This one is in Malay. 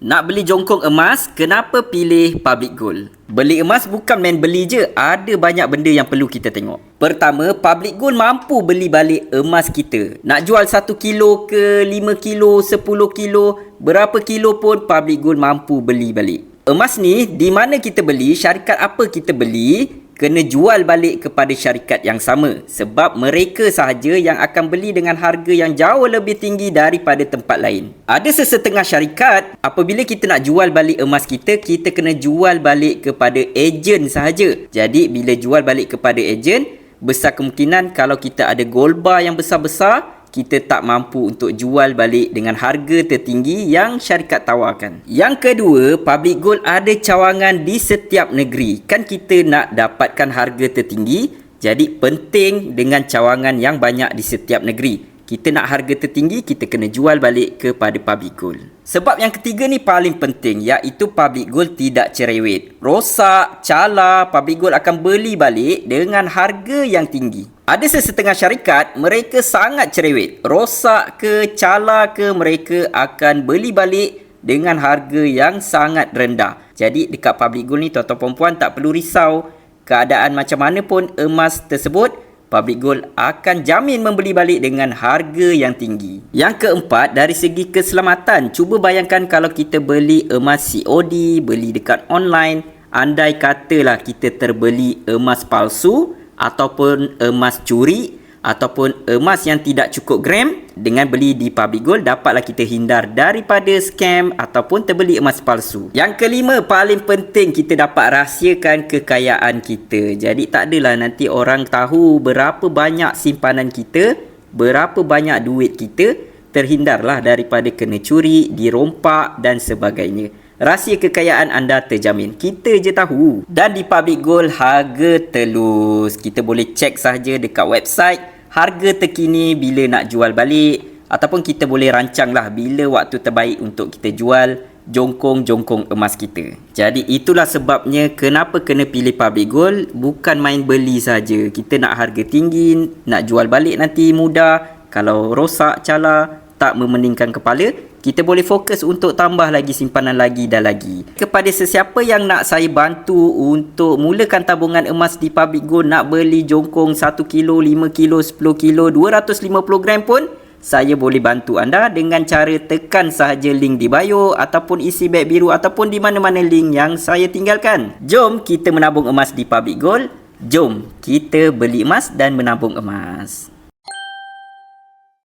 Nak beli jongkong emas, kenapa pilih Public Gold? Beli emas bukan main beli je, ada banyak benda yang perlu kita tengok. Pertama, Public Gold mampu beli balik emas kita. Nak jual 1 kilo ke 5 kilo, 10 kilo, berapa kilo pun Public Gold mampu beli balik. Emas ni, di mana kita beli, syarikat apa kita beli, kena jual balik kepada syarikat yang sama sebab mereka sahaja yang akan beli dengan harga yang jauh lebih tinggi daripada tempat lain. Ada sesetengah syarikat apabila kita nak jual balik emas kita, kita kena jual balik kepada ejen sahaja. Jadi bila jual balik kepada ejen, besar kemungkinan kalau kita ada gold bar yang besar-besar, kita tak mampu untuk jual balik dengan harga tertinggi yang syarikat tawarkan. Yang kedua, public gold ada cawangan di setiap negeri. Kan kita nak dapatkan harga tertinggi, jadi penting dengan cawangan yang banyak di setiap negeri. Kita nak harga tertinggi, kita kena jual balik kepada public gold. Sebab yang ketiga ni paling penting iaitu public gold tidak cerewet. Rosak, cala, public gold akan beli balik dengan harga yang tinggi. Ada sesetengah syarikat, mereka sangat cerewet. Rosak ke, cala ke, mereka akan beli balik dengan harga yang sangat rendah. Jadi dekat public gold ni tuan-tuan perempuan tak perlu risau keadaan macam mana pun emas tersebut Public Gold akan jamin membeli balik dengan harga yang tinggi. Yang keempat, dari segi keselamatan, cuba bayangkan kalau kita beli emas COD, beli dekat online, andai katalah kita terbeli emas palsu, ataupun emas curi ataupun emas yang tidak cukup gram dengan beli di public gold dapatlah kita hindar daripada scam ataupun terbeli emas palsu. Yang kelima paling penting kita dapat rahsiakan kekayaan kita. Jadi tak adalah nanti orang tahu berapa banyak simpanan kita, berapa banyak duit kita terhindarlah daripada kena curi, dirompak dan sebagainya rahsia kekayaan anda terjamin. Kita je tahu. Dan di Public Gold, harga telus. Kita boleh cek sahaja dekat website harga terkini bila nak jual balik. Ataupun kita boleh rancang lah bila waktu terbaik untuk kita jual jongkong-jongkong emas kita. Jadi itulah sebabnya kenapa kena pilih Public Gold. Bukan main beli saja. Kita nak harga tinggi, nak jual balik nanti mudah. Kalau rosak, cala, tak memeningkan kepala, kita boleh fokus untuk tambah lagi simpanan lagi dan lagi. Kepada sesiapa yang nak saya bantu untuk mulakan tabungan emas di Public Gold nak beli jongkong 1 kilo, 5 kilo, 10 kilo, 250 gram pun saya boleh bantu anda dengan cara tekan sahaja link di bio ataupun isi beg biru ataupun di mana-mana link yang saya tinggalkan. Jom kita menabung emas di Public Gold. Jom kita beli emas dan menabung emas.